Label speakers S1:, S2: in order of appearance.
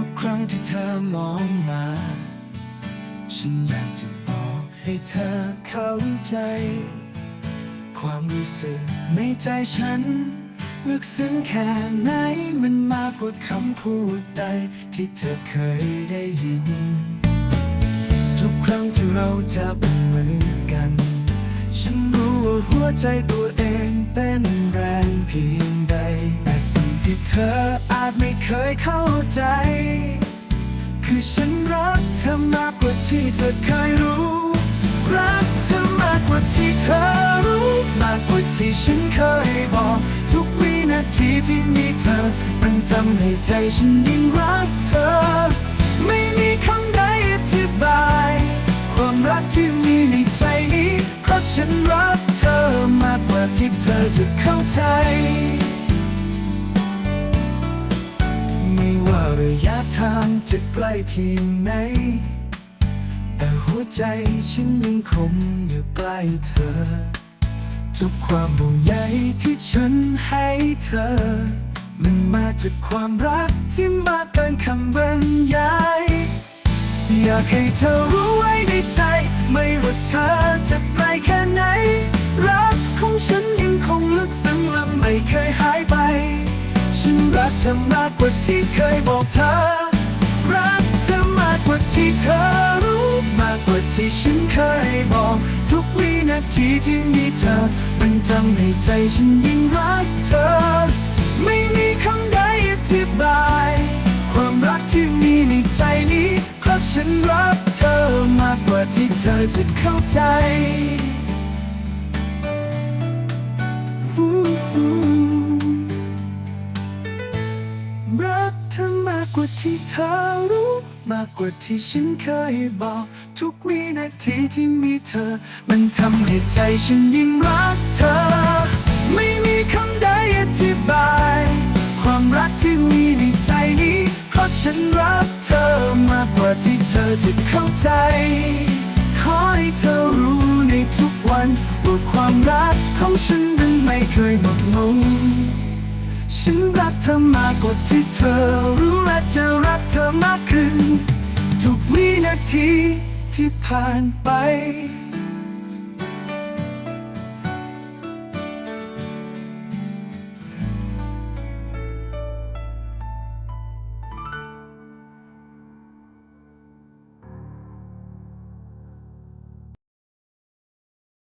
S1: ทุกครั้งที่เธอมองมา ฉันอยากจะบอกให้เธอเข้าใจ ความรู้สึกในใจฉันลึกซึ้งแค่ไหนมันมากกว่าคำพูดใดที่เธอเคยได้ยิน ทุกครั้งที่เราจะเป็นมือกัน ฉันรู้ว่าหัวใจตัวเองเต้นแรงเพียงใด ที่เธออาจไม่เคยเข้าใจ คือฉันรักเธอมากกว่าที่เธอเคยรู้ รักเธอมากกว่าที่เธอรู้ มากกว่าที่ฉันเคยบอก ทุกวินาทีที่มีเธอ มันทำให้ใจฉันยิ่งรักเธอ ไม่มีคำใดอธิบาย ความรักที่มีในใจนี้ เพราะฉันรักเธอมากกว่าที่เธอจะเข้าใจ ระยะทางจะไกล้เพียงไหน แต่หัวใจฉันยังคงอยู่ใกล้เธอ ทุกความห่วงใยที่ฉันให้เธอ มันมาจากความรักที่มากเกินคำบรรยายอยากให้เธอรู้ไว้ในใจ ไม่ว่าเธอจะไกลแค่ไหน รักของฉันยังคงลึกซึ้งและไม่เคยหายไป ฉันรักเธอมากกว่าที่เคยบอก ทุกวินาทีที่มีเธอ มันทำให้ใจฉันยิ่งรักเธอ ไม่มีคำใดอธิบาย ความรักที่มีในใจนี้เพราะฉันรักเธอมากกว่าที่เธอจะเข้าใจากกว่าที่เธอรู้ มากกว่าที่ฉันเคยบอก ทุกวินาทีที่มีเธอ มันทำให้ใจฉันยิ่งรักเธอ ไม่มีคำใดอธิบาย ความรักที่มีในใจนี้ เพราะฉันรักเธอมากกว่าที่เธอจะเข้าใจ ขอให้เธอรู้ในทุกวันว่าความรักของฉันนั้นไม่เคยหมดลง ฉันรักเธอมากกว่าที่เธอรู้และจะรักเธอมากขึ้น ทุกวินาทีที่ผ่านไป